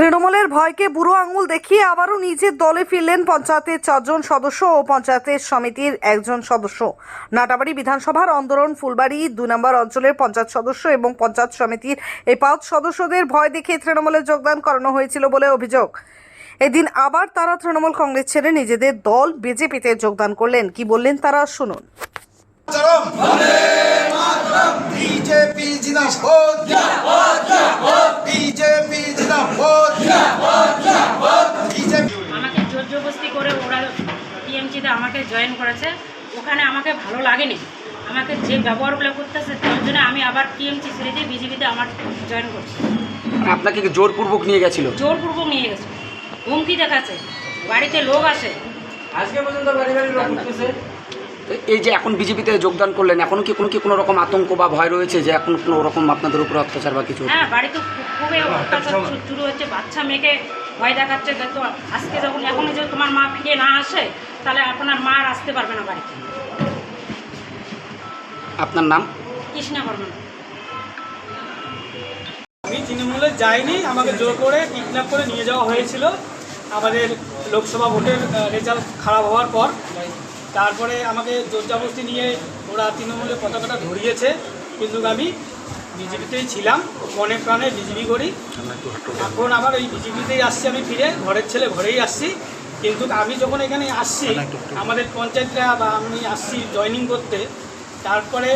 তৃণমূলের ভয়কে বুড়ো আঙুল দেখিয়ে আবারও নিজের দলে ফিরলেন পঞ্চায়েতের চারজন সদস্য ও পঞ্চায়েতের সমিতির একজন সদস্য। নাটাবাড়ি বিধানসভার অন্দরন ফুলবাড়ি দু নম্বর অঞ্চলের পঞ্চায়েত সদস্য এবং পঞ্চায়েত সমিতির এই পাঁচ সদস্যদের ভয় দেখিয়ে তৃণমূলে যোগদান করানো হয়েছিল বলে অভিযোগ। এদিন আবার তারা তৃণমূল কংগ্রেস ছেড়ে নিজেদের দল বিজেপিতে যোগদান করলেন। কি বললেন তারা? শুনুন। বিজেপি জিন্দাবাদ বিজেপি আমাকে জোর জবরদস্তি করে ওরা টিএমসিতে আমাকে জয়েন করেছে ওখানে আমাকে ভালো লাগেনি। আমাকে যে ব্যবহারগুলো করতেছে তার জন্য আমি আবার টিএমসি ছেড়ে দিয়ে বিজেপিতে আমার জয়েন করছি। আপনাকে জোরপূর্বক নিয়ে গেছিল? জোরপূর্বক নিয়ে গেছে। হুমকি দেখাচ্ছে। বাড়িতে লোক আসে তো এই যে এখন বিজেপিতে যোগদান করলেন এখনও কি কোনো কি কোনো রকম আতঙ্ক বা ভয় রয়েছে যে এখন কোনো রকম আপনাদের উপর অত্যাচার বা কিছু? হ্যাঁ বাড়িতে খুবই অত্যাচার শুরু হচ্ছে। বাচ্চা মেয়েকে ভয় দেখাচ্ছে। যে তো আজকে যখন এখনই যে তোমার মা ফিরে না আসে তাহলে আপনার মা আর আসতে পারবে না বাড়িতে। আপনার নাম? কৃষ্ণা বর্মন। আমি তৃণমূলে যাইনি আমাকে জোর করে কিডন্যাপ করে নিয়ে যাওয়া হয়েছিল। আমাদের লোকসভা ভোটের রেজাল্ট খারাপ হওয়ার পর। তারপরে আমাকে জোরজাবস্তি নিয়ে ওরা তৃণমূলের পতাকাটা ধরিয়েছে। কিন্তু আমি বিজেপিতেই ছিলাম মনে প্রাণে বিজেপি করি। এখন আবার ওই বিজেপিতেই আসছি আমি ফিরে ঘরের ছেলে ঘরেই আসছি। কিন্তু আমি যখন এখানে আসছি আমাদের পঞ্চায়েতরা বা আমি আসছি জয়েনিং করতে তারপরে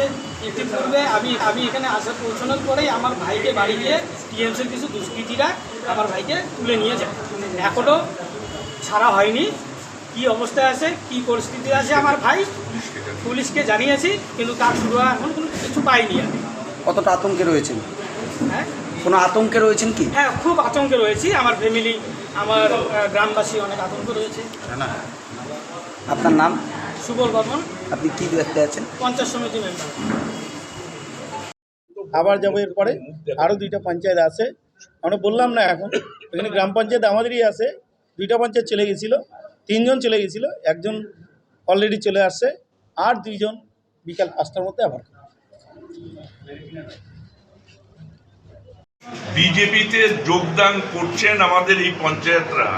ইতিপূর্বে আমি আমি এখানে আসা পৌঁছানোর পরেই আমার ভাইকে বাড়ি গিয়ে টিএমসির কিছু দুষ্কৃতীরা আমার ভাইকে তুলে নিয়ে যায়। এখনও ছাড়া হয়নি। কি অবস্থায় আছে কি পরিস্থিতি আছে আমার ভাই পুলিশকে জানিয়েছি কিন্তু তার শুরু এখন কোনো কিছু পাইনি আমি কতটা আতঙ্কে রয়েছেন? হ্যাঁ? কোনো আতঙ্কে রয়েছেন কি? হ্যাঁ খুব আতঙ্কে রয়েছি। আমার ফ্যামিলি আমার গ্রামবাসী অনেক আতঙ্ক রয়েছে। আপনার নাম? সুবল বর্মন। আপনি কি দেখতে আছেন? পঞ্চায়েত সমিতি মেম্বার আবার যাব এরপরে। আরও দুইটা পঞ্চায়েত আছে। আমরা বললাম না এখন। এখানে গ্রাম পঞ্চায়েত আমাদেরই আছে। দুইটা পঞ্চায়েত চলে গেছিল। তিনজন চলে গেছিল। একজন অলরেডি চলে আসছে। আর দুইজন বিকাল পাঁচটার মধ্যে আবার। বিজেপিতে যোগদান করছেন আমাদের এই পঞ্চায়েতরা।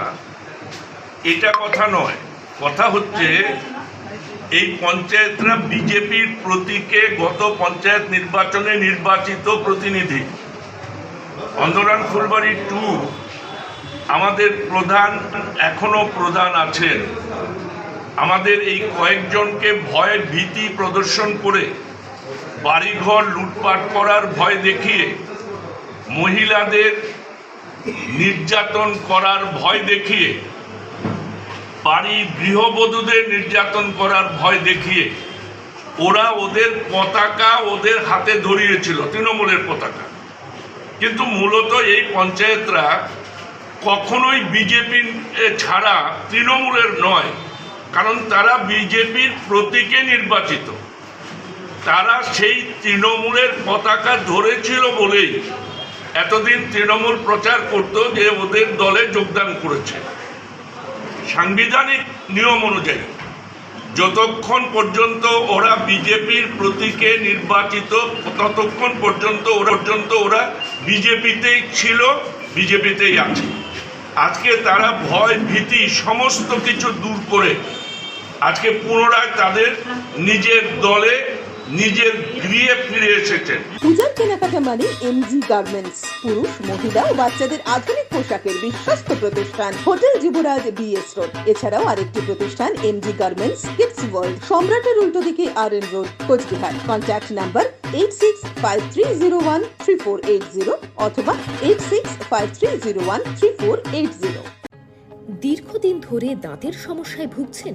এটা কথা নয়। কথা হচ্ছে, এই পঞ্চায়েতরা বিজেপির প্রতীকে গত পঞ্চায়েত নির্বাচনে নির্বাচিত প্রতিনিধি। অন্দরান ফুলবাড়ি টু, আমাদের প্রধান এখনও প্রধান আছেন। আমাদের এই কয়েকজনকে ভয়ের ভীতি প্রদর্শন করে বাড়িঘর লুটপাট করার ভয় দেখিয়ে মহিলাদের নির্যাতন করার ভয় দেখিয়ে, বাড়ি গৃহবধূদের নির্যাতন করার ভয় দেখিয়ে, ওরা ওদের পতাকা ওদের হাতে ধরিয়েছিল, তৃণমূলের পতাকা। কিন্তু মূলত এই পঞ্চায়েতরা কখনোই বিজেপি ছাড়া তৃণমূলের নয়, কারণ তারা বিজেপির প্রতীকে নির্বাচিত। তারা সেই তৃণমূলের পতাকা ধরেছিল বলেই এতদিন তৃণমূল প্রচার করত যে ওদের দলে যোগদান করেছে। সাংবিধানিক নিয়ম অনুযায়ী, যতক্ষণ পর্যন্ত ওরা বিজেপির প্রতীকে নির্বাচিত, ততক্ষণ পর্যন্ত ওরা পর্যন্ত ওরা বিজেপিতেই ছিল, বিজেপিতেই আছে। আজকে তারা ভয়, ভীতি, সমস্ত কিছু দূর করে আজকে পুনরায় তাদের নিজের দলে নিজের গৃহে ফিরে এসেছেন। পূজার কেনাকাটা মানে এমজি গার্মেন্টস পুরুষ মহিলা ও বাচ্চাদের আধুনিক পোশাকের বিশ্বস্ত প্রতিষ্ঠান। হোটেল যুবরাজ বিএস রোড এছাড়াও আরেকটি প্রতিষ্ঠান এমজি গার্মেন্টস কিডস ওয়ার্ল্ড সম্রাটের উল্টো দিকে R N road Coochbehar. Contact number eight six five three zero one three four eight zero অথবা eight six five three zero one three four eight zero দীর্ঘদিন ধরে দাঁতের সমস্যায় ভুগছেন